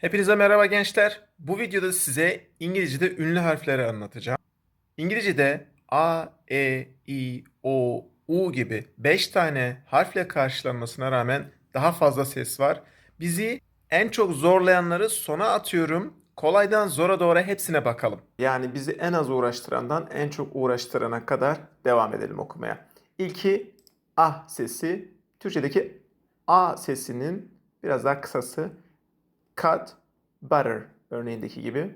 Hepinize merhaba gençler. Bu videoda size İngilizce'de ünlü harfleri anlatacağım. İngilizce'de A, E, I, O, U gibi 5 tane harfle karşılanmasına rağmen daha fazla ses var. Bizi en çok zorlayanları sona atıyorum. Kolaydan zora doğru hepsine bakalım. Yani bizi en az uğraştırandan en çok uğraştırana kadar devam edelim okumaya. İlki A sesi. Türkçedeki A sesinin biraz daha kısası cut, butter örneğindeki gibi.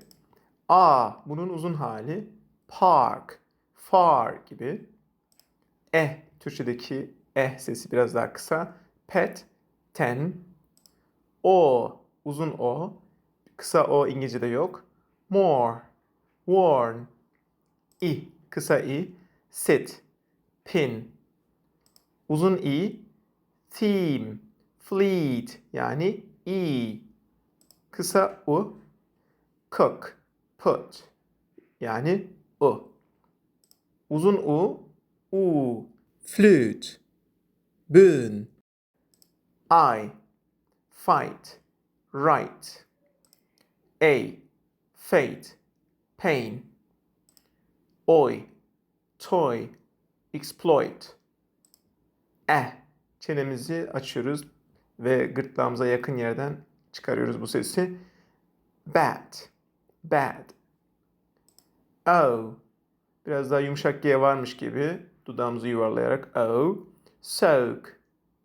A bunun uzun hali park, far gibi. Eh Türkçedeki eh sesi biraz daha kısa. Pet, ten. O uzun o. Kısa o İngilizce'de yok. More, worn. I kısa i. Sit, pin. Uzun i. Theme, fleet yani i. Kısa u. Cook, put. Yani u. Uzun u. U. Flute. Boon. I. Fight. Right. A. Fate. Pain. Oy. Toy. Exploit. Eh. Çenemizi açıyoruz ve gırtlağımıza yakın yerden çıkarıyoruz bu sesi. Bad. Bad. Oh. Biraz daha yumuşak G varmış gibi dudağımızı yuvarlayarak oh. Soak.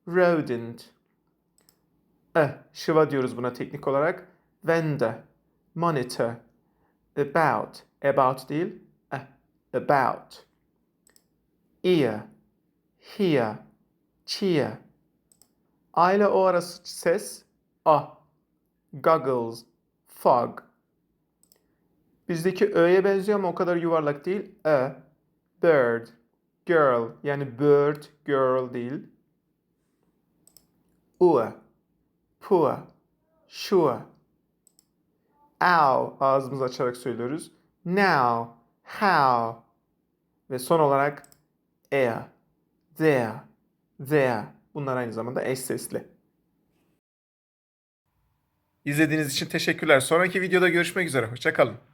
Rodent. Eh, şıva diyoruz buna teknik olarak. Vendor. Monitor. About. About değil. Eh, about. Ear. Hear. Cheer. A ile O arası ses A. Goggles. Fog. Bizdeki Ö'ye benziyor ama o kadar yuvarlak değil. A. Bird. Girl. Yani bird, girl değil. Ua. Poor. Sure. Ow. Ağzımızı açarak söylüyoruz. Now. How. Ve son olarak air. There. There. Bunlar aynı zamanda eş sesli. İzlediğiniz için teşekkürler. Sonraki videoda görüşmek üzere. Hoşçakalın.